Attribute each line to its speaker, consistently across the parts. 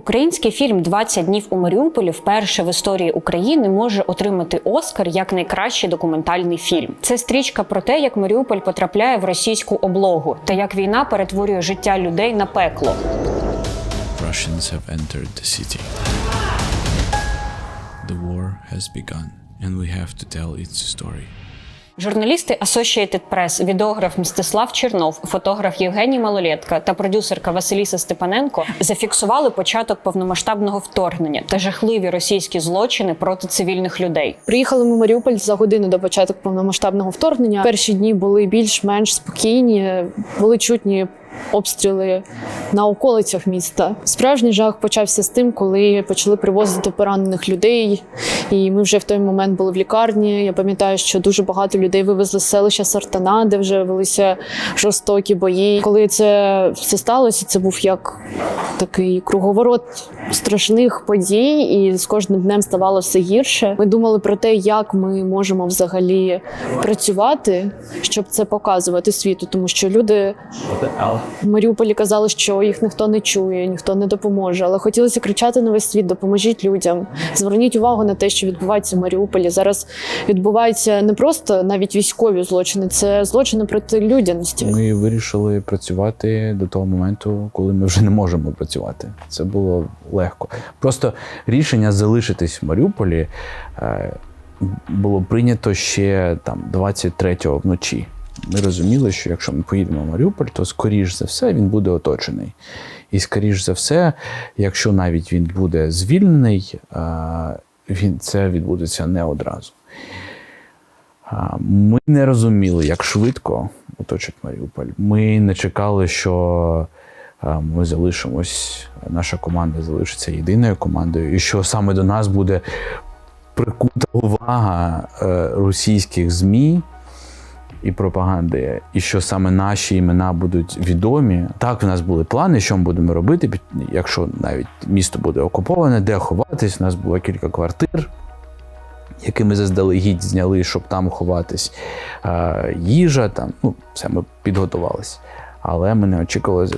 Speaker 1: Український фільм «20 днів у Маріуполі вперше в історії України може отримати Оскар як найкращий документальний фільм. Це стрічка про те, як Маріуполь потрапляє в російську облогу та як війна перетворює життя людей на пекло.
Speaker 2: Russians have entered the city. The war has begun, and we have to tell its story.
Speaker 1: Журналісти Associated Press, відеограф Мстислав Чернов, фотограф Євгеній Малолєтка та продюсерка Василіса Степаненко зафіксували початок повномасштабного вторгнення та жахливі російські злочини проти цивільних людей.
Speaker 3: Приїхали ми в Маріуполь за годину до початку повномасштабного вторгнення. Перші дні були більш-менш спокійні, були чутні обстріли на околицях міста. Справжній жах почався з тим, коли почали привозити поранених людей. І ми вже в той момент були в лікарні. Я пам'ятаю, що дуже багато людей вивезли з селища Сартана, де вже велися жорстокі бої. Коли це все сталося, це був як такий круговорот страшних подій, і з кожним днем ставало все гірше. Ми думали про те, як ми можемо взагалі працювати, щоб це показувати світу, тому що люди в Маріуполі казали, що їх ніхто не чує, ніхто не допоможе. Але хотілося кричати на весь світ: допоможіть людям. Зверніть увагу на те, що відбувається в Маріуполі. Зараз відбуваються не просто навіть військові злочини, це злочини проти людяності.
Speaker 4: Ми вирішили працювати до того моменту, коли ми вже не можемо працювати. Це було легко. Просто рішення залишитись в Маріуполі е, було прийнято ще там 23-го вночі. Ми розуміли, що якщо ми поїдемо в Маріуполь, то скоріш за все він буде оточений. І скоріш за все, якщо навіть він буде звільнений, е, він це відбудеться не одразу. Ми не розуміли, як швидко оточать Маріуполь. Ми не чекали, що ми залишимось, наша команда залишиться єдиною командою, і що саме до нас буде прикута увага е, російських ЗМІ і пропаганди, і що саме наші імена будуть відомі. Так, в нас були плани, що ми будемо робити, якщо навіть місто буде окуповане, де ховатись. У нас було кілька квартир які ми заздалегідь зняли, щоб там ховатись. Їжа, там, ну, все, ми підготувалися. Але ми не очікували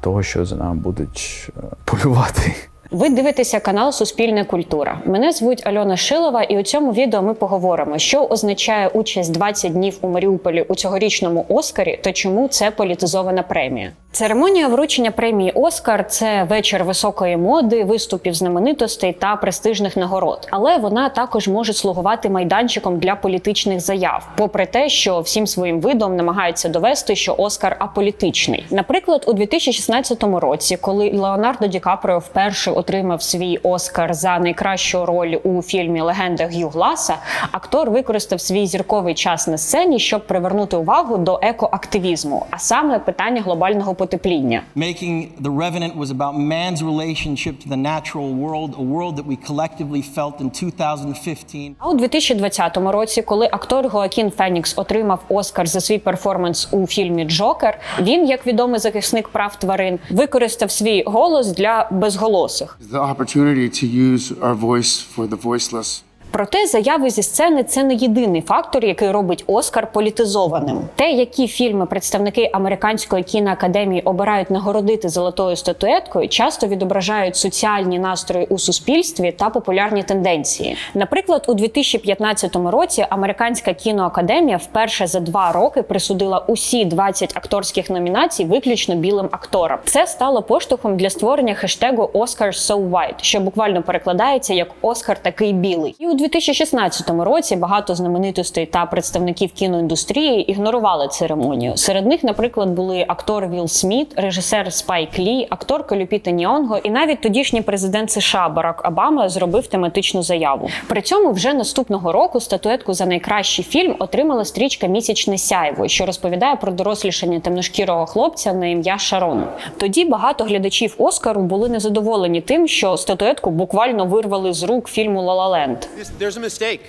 Speaker 4: того, що за нами будуть е, полювати.
Speaker 1: Ви дивитеся канал Суспільна культура. Мене звуть Альона Шилова, і у цьому відео ми поговоримо, що означає участь 20 днів у Маріуполі у цьогорічному Оскарі та чому це політизована премія. Церемонія вручення премії Оскар це вечір високої моди, виступів знаменитостей та престижних нагород. Але вона також може слугувати майданчиком для політичних заяв, попри те, що всім своїм видом намагаються довести, що Оскар аполітичний. Наприклад, у 2016 році, коли Леонардо Ді Каприо вперше отримав свій Оскар за найкращу роль у фільмі Легенда Г'ю Гласа, актор використав свій зірковий час на сцені, щоб привернути увагу до екоактивізму, а саме питання глобального потепління.
Speaker 5: Making The Revenant was about man's relationship to the natural world, a world that we collectively felt in 2015.
Speaker 1: А у 2020 році, коли актор Гоакін Фенікс отримав Оскар за свій перформанс у фільмі Джокер, він, як відомий захисник прав тварин, використав свій голос для безголосих.
Speaker 6: The opportunity to use our voice for the voiceless.
Speaker 1: Проте заяви зі сцени це не єдиний фактор, який робить Оскар політизованим. Те, які фільми представники американської кіноакадемії обирають нагородити золотою статуеткою, часто відображають соціальні настрої у суспільстві та популярні тенденції. Наприклад, у 2015 році американська кіноакадемія вперше за два роки присудила усі 20 акторських номінацій виключно білим акторам. Це стало поштовхом для створення хештегу Oscars So White, що буквально перекладається як Оскар такий білий. І у 2016 році багато знаменитостей та представників кіноіндустрії ігнорували церемонію. Серед них, наприклад, були актор Вілл Сміт, режисер Спайк Лі, акторка Люпіта Ніонго, і навіть тодішній президент США Барак Обама зробив тематичну заяву. При цьому вже наступного року статуетку за найкращий фільм отримала стрічка Місячне сяйво, що розповідає про дорослішання темношкірого хлопця на ім'я Шарон. Тоді багато глядачів Оскару були незадоволені тим, що статуетку буквально вирвали з рук фільму «Ла Ла Ленд».
Speaker 7: There's a mistake.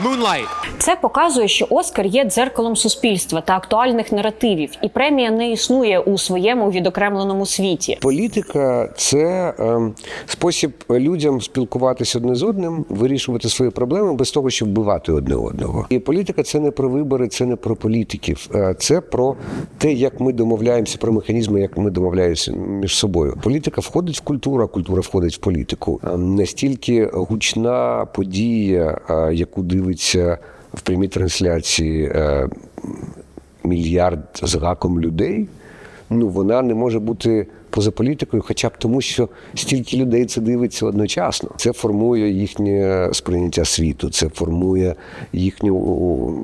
Speaker 7: Moonlight.
Speaker 1: Це показує, що Оскар є дзеркалом суспільства та актуальних наративів, і премія не існує у своєму відокремленому світі.
Speaker 8: Політика це ем, спосіб людям спілкуватися одне з одним, вирішувати свої проблеми без того, щоб вбивати одне одного. І політика це не про вибори, це не про політиків, Е, це про те, як ми домовляємося, про механізми, як ми домовляємося між собою. Політика входить в культуру, а культура входить в політику. Ем, Настільки гучна подія, е, яку дивиться в прямій трансляції е, мільярд з гаком людей ну вона не може бути поза політикою, хоча б тому, що стільки людей це дивиться одночасно. Це формує їхнє сприйняття світу, це формує їхній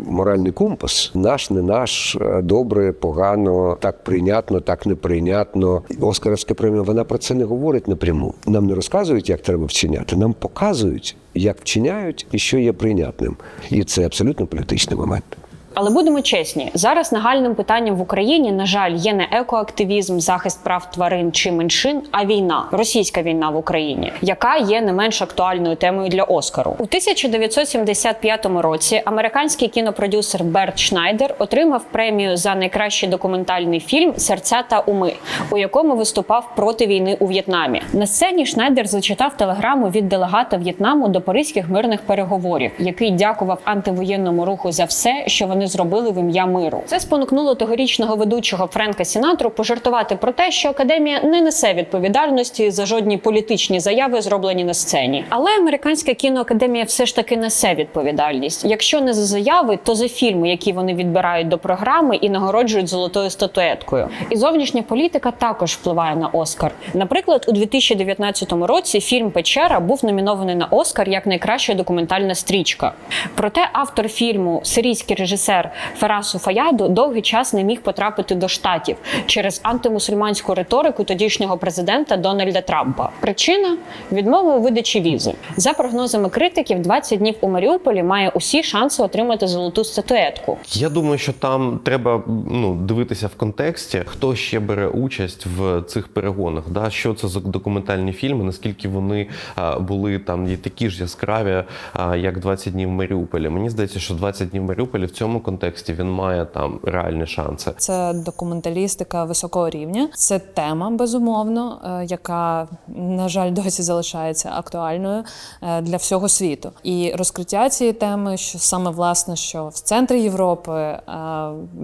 Speaker 8: моральний компас. Наш, не наш, е, добре, погано, так прийнятно, так неприйнятно. Оскаровська премія вона про це не говорить напряму. Нам не розказують, як треба вчиняти. Нам показують, як вчиняють і що є прийнятним. І це абсолютно політичний момент.
Speaker 1: Але будемо чесні, зараз нагальним питанням в Україні, на жаль, є не екоактивізм, захист прав тварин чи меншин, а війна, російська війна в Україні, яка є не менш актуальною темою для Оскару. У 1975 році американський кінопродюсер Берт Шнайдер отримав премію за найкращий документальний фільм Серця та уми, у якому виступав проти війни у В'єтнамі. На сцені Шнайдер зачитав телеграму від делегата В'єтнаму до паризьких мирних переговорів, який дякував антивоєнному руху за все, що вони зробили в ім'я миру. Це спонукнуло тогорічного ведучого Френка Сінатру пожартувати про те, що академія не несе відповідальності за жодні політичні заяви, зроблені на сцені. Але американська кіноакадемія все ж таки несе відповідальність. Якщо не за заяви, то за фільми, які вони відбирають до програми і нагороджують золотою статуеткою. І зовнішня політика також впливає на Оскар. Наприклад, у 2019 році фільм Печера був номінований на Оскар як найкраща документальна стрічка. Проте автор фільму, сирійський режисер Ферасу Фаяду, довгий час не міг потрапити до штатів через антимусульманську риторику тодішнього президента Дональда Трампа. Причина відмова у видачі візи. За прогнозами критиків, 20 днів у Маріуполі має усі шанси отримати золоту статуетку.
Speaker 7: Я думаю, що там треба ну, дивитися в контексті, хто ще бере участь в цих перегонах. Да? Що це за документальні фільми, наскільки вони а, були там і такі ж яскраві, а, як 20 днів в Маріуполі. Мені здається, що 20 днів в Маріуполі в цьому контексті він має там реальні шанси.
Speaker 9: Це документалістика високого рівня. Це тема, безумовно, е, яка, на жаль, досі залишається актуальною е, для всього світу. І розкриття цієї теми, що саме власне, що в центрі Європи е,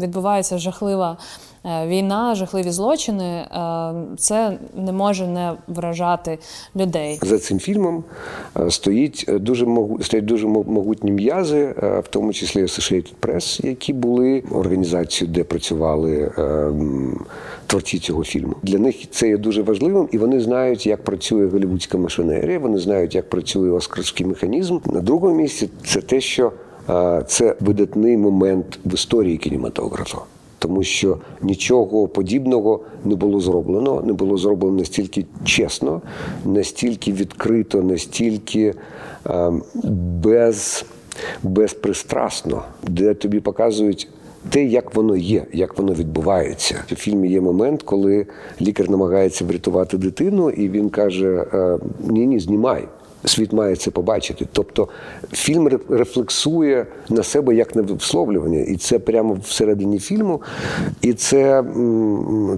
Speaker 9: відбувається жахлива. Е, Війна, жахливі злочини, е, це не може не вражати людей.
Speaker 8: За цим фільмом е, стоїть дуже стоять дуже могутні м'язи, в тому числі Associated Press, які були організацією, де працювали творці цього фільму. Для них це є дуже важливим, і вони знають, як працює голівудська машинерія. Вони знають, як працює оскарський механізм. На другому місці це те, що це видатний момент в історії кінематографа. Тому що нічого подібного не було зроблено, не було зроблено настільки чесно, настільки відкрито, настільки е, без, безпристрасно, де тобі показують. Те, як воно є, як воно відбувається. У фільмі є момент, коли лікар намагається врятувати дитину, і він каже: Ні, ні, знімай. Світ має це побачити. Тобто фільм рефлексує на себе як на висловлювання, і це прямо всередині фільму, і це,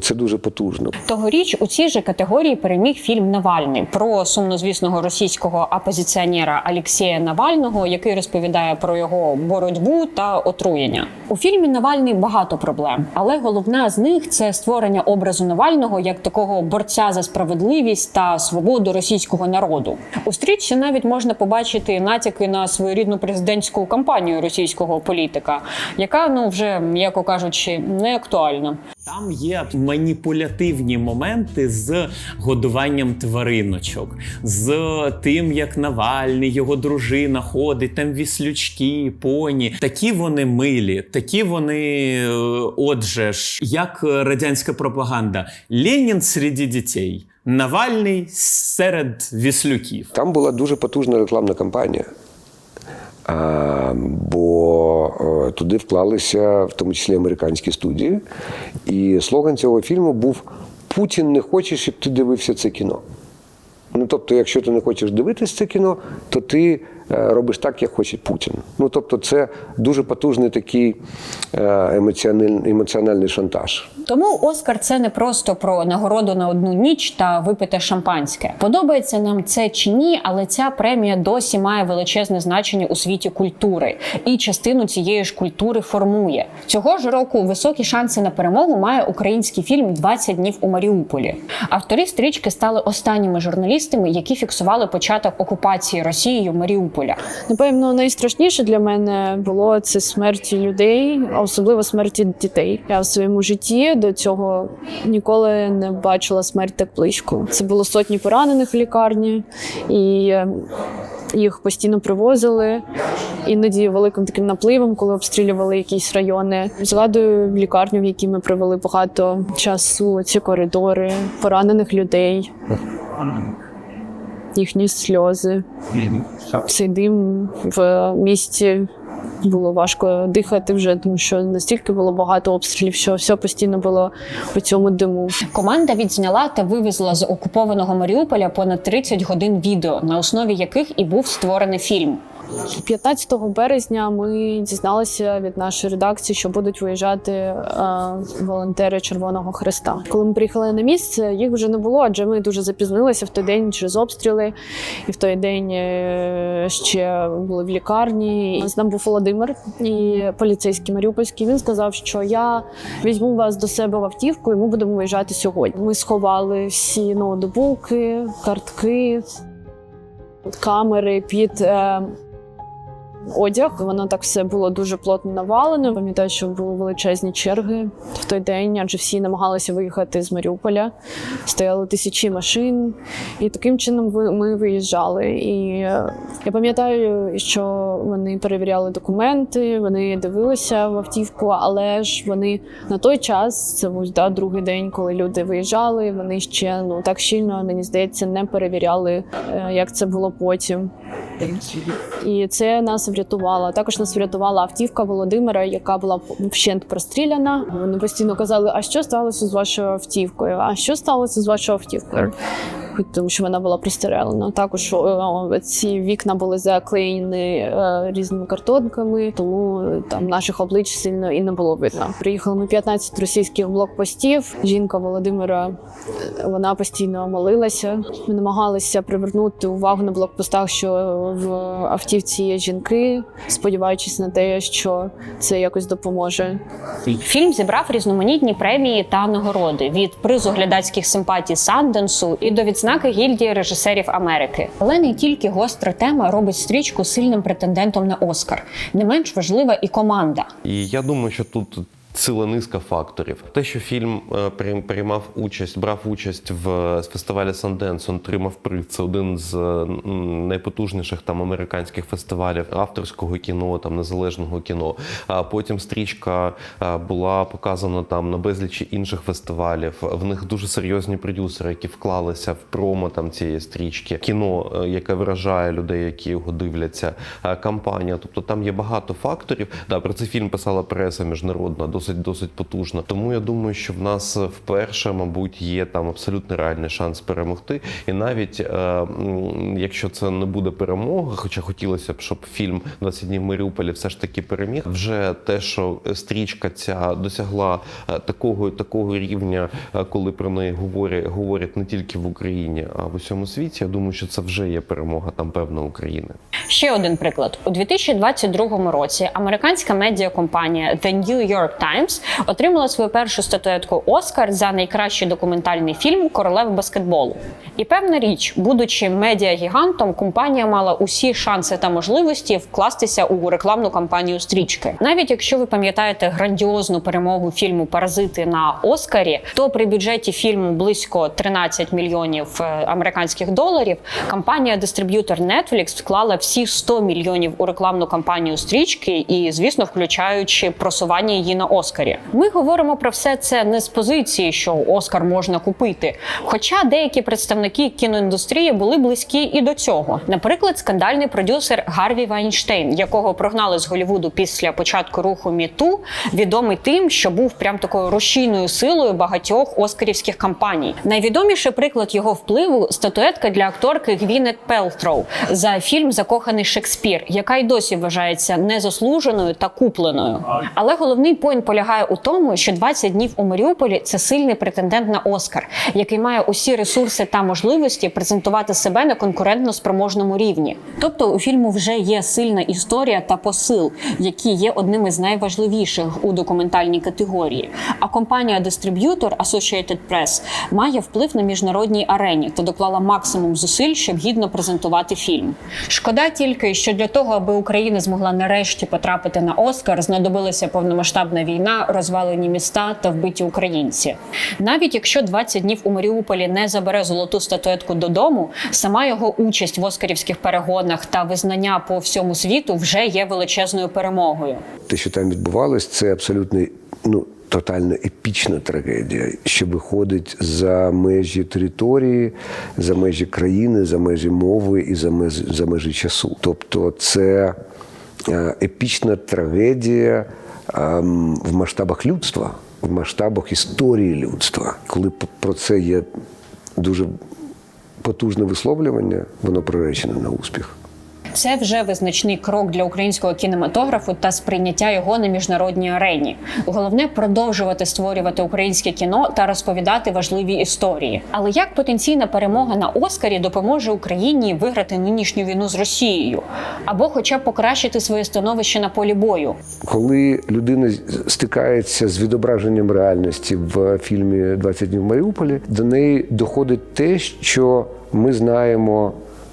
Speaker 8: це дуже потужно.
Speaker 1: Тогоріч у цій же категорії переміг фільм Навальний про сумнозвісного російського опозиціонера Алексія Навального, який розповідає про його боротьбу та отруєння. У фільмі Навальний багато проблем, але головна з них це створення образу Навального як такого борця за справедливість та свободу російського народу. У стрічці навіть можна побачити натяки на своєрідну президентську кампанію російського політика, яка ну вже м'яко кажучи не актуальна.
Speaker 10: Там є маніпулятивні моменти з годуванням твариночок, з тим, як Навальний, його дружина ходить, там віслючки, поні. Такі вони милі, такі вони, е, отже ж, як радянська пропаганда. Ленін серед дітей, Навальний серед віслюків.
Speaker 8: Там була дуже потужна рекламна кампанія. А, бо е, туди вклалися в тому числі американські студії. І слоган цього фільму був Путін не хоче, щоб ти дивився це кіно. Ну тобто, якщо ти не хочеш дивитися це кіно, то ти робиш так, як хоче Путін. Ну тобто, це дуже потужний такий е, емоціональний, емоціональний шантаж.
Speaker 1: Тому Оскар це не просто про нагороду на одну ніч та випите шампанське. Подобається нам це чи ні, але ця премія досі має величезне значення у світі культури, і частину цієї ж культури формує. Цього ж року високі шанси на перемогу має український фільм «20 днів у Маріуполі. Авторі стрічки стали останніми журналістами, які фіксували початок окупації Росією Маріуполя.
Speaker 3: Напевно, найстрашніше для мене було це смерті людей, а особливо смерті дітей. Я в своєму житті до цього ніколи не бачила смерть так близько. Це було сотні поранених в лікарні, і е, їх постійно привозили. Іноді великим таким напливом, коли обстрілювали якісь райони. Згадую лікарню, в якій ми провели багато часу. Ці коридори, поранених людей, їхні сльози. Цей дим в місті було важко дихати вже, тому що настільки було багато обстрілів, що все постійно було по цьому диму.
Speaker 1: Команда відзняла та вивезла з окупованого Маріуполя понад 30 годин відео, на основі яких і був створений фільм.
Speaker 3: 15 березня ми дізналися від нашої редакції, що будуть виїжджати е, волонтери Червоного Хреста. Коли ми приїхали на місце, їх вже не було, адже ми дуже запізнилися в той день через обстріли, і в той день е, ще були в лікарні. З нами був Володимир і поліцейський Маріупольський. Він сказав, що я візьму вас до себе в автівку, і ми будемо виїжджати сьогодні. Ми сховали всі ноутбуки, картки, камери під. е, одяг. Воно так все було дуже плотно навалено. Пам'ятаю, що були величезні черги в той день, адже всі намагалися виїхати з Маріуполя. Стояли тисячі машин, і таким чином ми виїжджали. І е, я пам'ятаю, що вони перевіряли документи, вони дивилися в автівку, але ж вони на той час, це був да, другий день, коли люди виїжджали. Вони ще ну так щільно, мені здається, не перевіряли, е, як це було потім. І це нас врятувало. Також нас врятувала автівка Володимира, яка була вщент простріляна. Вони постійно казали: а що сталося з вашою автівкою? А що сталося з вашою автівкою? Тому що вона була прострелена. Також о, ці вікна були заклеєні е, різними картонками, тому е, там наших облич сильно і не було видно. Приїхали ми 15 російських блокпостів. Жінка Володимира е, вона постійно молилася. Ми намагалися привернути увагу на блокпостах, що в автівці є жінки, сподіваючись на те, що це якось допоможе.
Speaker 1: Фільм зібрав різноманітні премії та нагороди від призу глядацьких симпатій Санденсу і до відзнаки гільдії режисерів Америки. Але не тільки гостра тема робить стрічку сильним претендентом на Оскар. Не менш важлива і команда.
Speaker 7: І я думаю, що тут ціла низка факторів. Те, що фільм е, приймав участь, брав участь в е, фестивалі Санденс, отримав приз. Це один з е, найпотужніших там американських фестивалів авторського кіно, там незалежного кіно. А потім стрічка була показана там на безлічі інших фестивалів. В них дуже серйозні продюсери, які вклалися в промо там цієї стрічки. Кіно, яке вражає людей, які його дивляться. Кампанія, тобто там є багато факторів. Да, про цей фільм писала преса міжнародна, досить досить потужна. Тому я думаю, що в нас вперше, мабуть, є там абсолютно реальний шанс перемогти. І навіть е, якщо це не буде перемога, хоча хотілося б, щоб фільм «20 днів Маріуполі все ж таки переміг, вже те, що стрічка ця досягла е, такого такого рівня, е, коли про неї говорять, говорять не тільки в Україні, а в усьому світі. Я думаю, що це вже є перемога там певна України.
Speaker 1: Ще один приклад у 2022 році. Американська медіакомпанія The New York Times отримала свою першу статуетку Оскар за найкращий документальний фільм Королев баскетболу. І певна річ, будучи медіагігантом, компанія мала усі шанси та можливості вкластися у рекламну кампанію стрічки. Навіть якщо ви пам'ятаєте грандіозну перемогу фільму Паразити на Оскарі, то при бюджеті фільму близько 13 мільйонів е, американських доларів компанія-дистриб'ютор Netflix вклала всі 100 мільйонів у рекламну кампанію стрічки, і звісно, включаючи просування її на Оскарі. Ми говоримо про все це не з позиції, що Оскар можна купити. Хоча деякі представники кіноіндустрії були близькі і до цього. Наприклад, скандальний продюсер Гарві Вайнштейн, якого прогнали з Голівуду після початку руху Міту, відомий тим, що був прям такою рушійною силою багатьох оскарівських кампаній. Найвідоміший приклад його впливу статуетка для акторки Гвінет Пелтроу за фільм Закоханий Шекспір, яка й досі вважається незаслуженою та купленою. Але головний поінт полягає у тому, що 20 днів у Маріуполі це сильний претендент на Оскар, який має усі ресурси та можливості презентувати себе на конкурентно спроможному рівні. Тобто у фільму вже є сильна історія та посил, які є одним із найважливіших у документальній категорії. А компанія-дистриб'ютор Associated Press має вплив на міжнародній арені та доклала максимум зусиль, щоб гідно презентувати фільм. Шкода тільки, що для того, аби Україна змогла нарешті потрапити на Оскар, знадобилася повномасштабна війна, розвалені міста та вбиті українці. Навіть якщо 20 днів у Маріуполі не забере золоту статуетку додому, сама його участь в оскарівських перегонах та визнання по всьому світу вже є величезною перемогою.
Speaker 8: Те, що там відбувалось, це абсолютно ну, тотально епічна трагедія, що виходить за межі території, за межі країни, за межі мови і за межі, за межі часу. Тобто, це е, епічна трагедія в масштабах людства, в масштабах історії людства. Коли про це є дуже потужне висловлювання, воно приречене на успіх.
Speaker 1: Це вже визначний крок для українського кінематографу та сприйняття його на міжнародній арені. Головне продовжувати створювати українське кіно та розповідати важливі історії. Але як потенційна перемога на Оскарі допоможе Україні виграти нинішню війну з Росією або, хоча б покращити своє становище на полі бою?
Speaker 8: Коли людина стикається з відображенням реальності в фільмі «20 днів в Маріуполі, до неї доходить те, що ми знаємо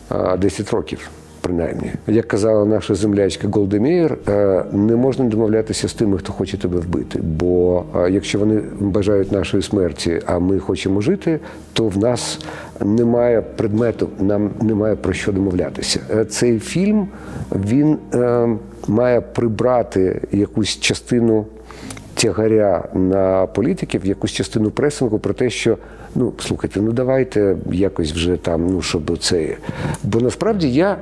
Speaker 8: а, 10 років. Принаймні, як казала наша землячка Голдемєєр, е, не можна домовлятися з тими, хто хоче тебе вбити. Бо е, якщо вони бажають нашої смерті, а ми хочемо жити, то в нас немає предмету, нам немає про що домовлятися. Е, Цей фільм він має прибрати якусь частину тягаря на політиків, якусь частину пресингу про те, що ну слухайте, ну давайте якось вже там, ну щоб це. Бо насправді я.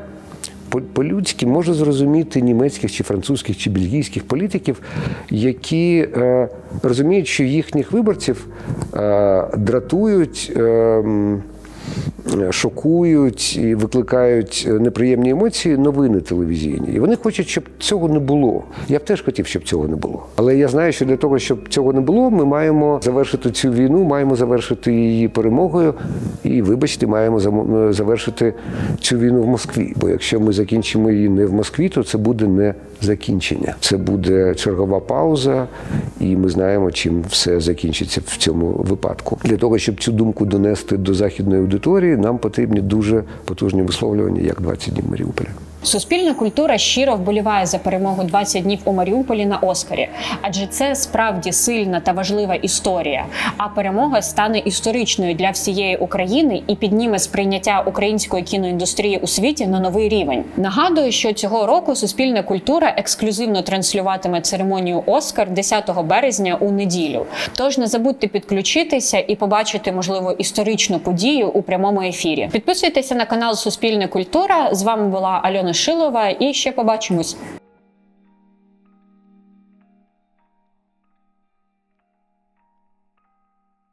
Speaker 8: По- По-людськи може зрозуміти німецьких чи французьких чи бельгійських політиків, які е, розуміють, що їхніх виборців е, дратують, е, шокують і викликають неприємні емоції новини телевізійні. І вони хочуть, щоб цього не було. Я б теж хотів, щоб цього не було. Але я знаю, що для того, щоб цього не було, ми маємо завершити цю війну, маємо завершити її перемогою. І, вибачте, маємо замо- завершити цю війну в Москві. Бо якщо ми закінчимо її не в Москві, то це буде не закінчення. Це буде чергова пауза, і ми знаємо, чим все закінчиться в цьому випадку. Для того, щоб цю думку донести до західної аудиторії, нам потрібні дуже потужні висловлювання, як 20 днів Маріуполя.
Speaker 1: Суспільна культура щиро вболіває за перемогу 20 днів у Маріуполі на Оскарі, адже це справді сильна та важлива історія. А перемога стане історичною для всієї України і підніме сприйняття української кіноіндустрії у світі на новий рівень. Нагадую, що цього року суспільна культура ексклюзивно транслюватиме церемонію Оскар 10 березня у неділю. Тож не забудьте підключитися і побачити можливо історичну подію у прямому ефірі. Підписуйтеся на канал Суспільна культура. З вами була Альона Шилова, і ще побачимось.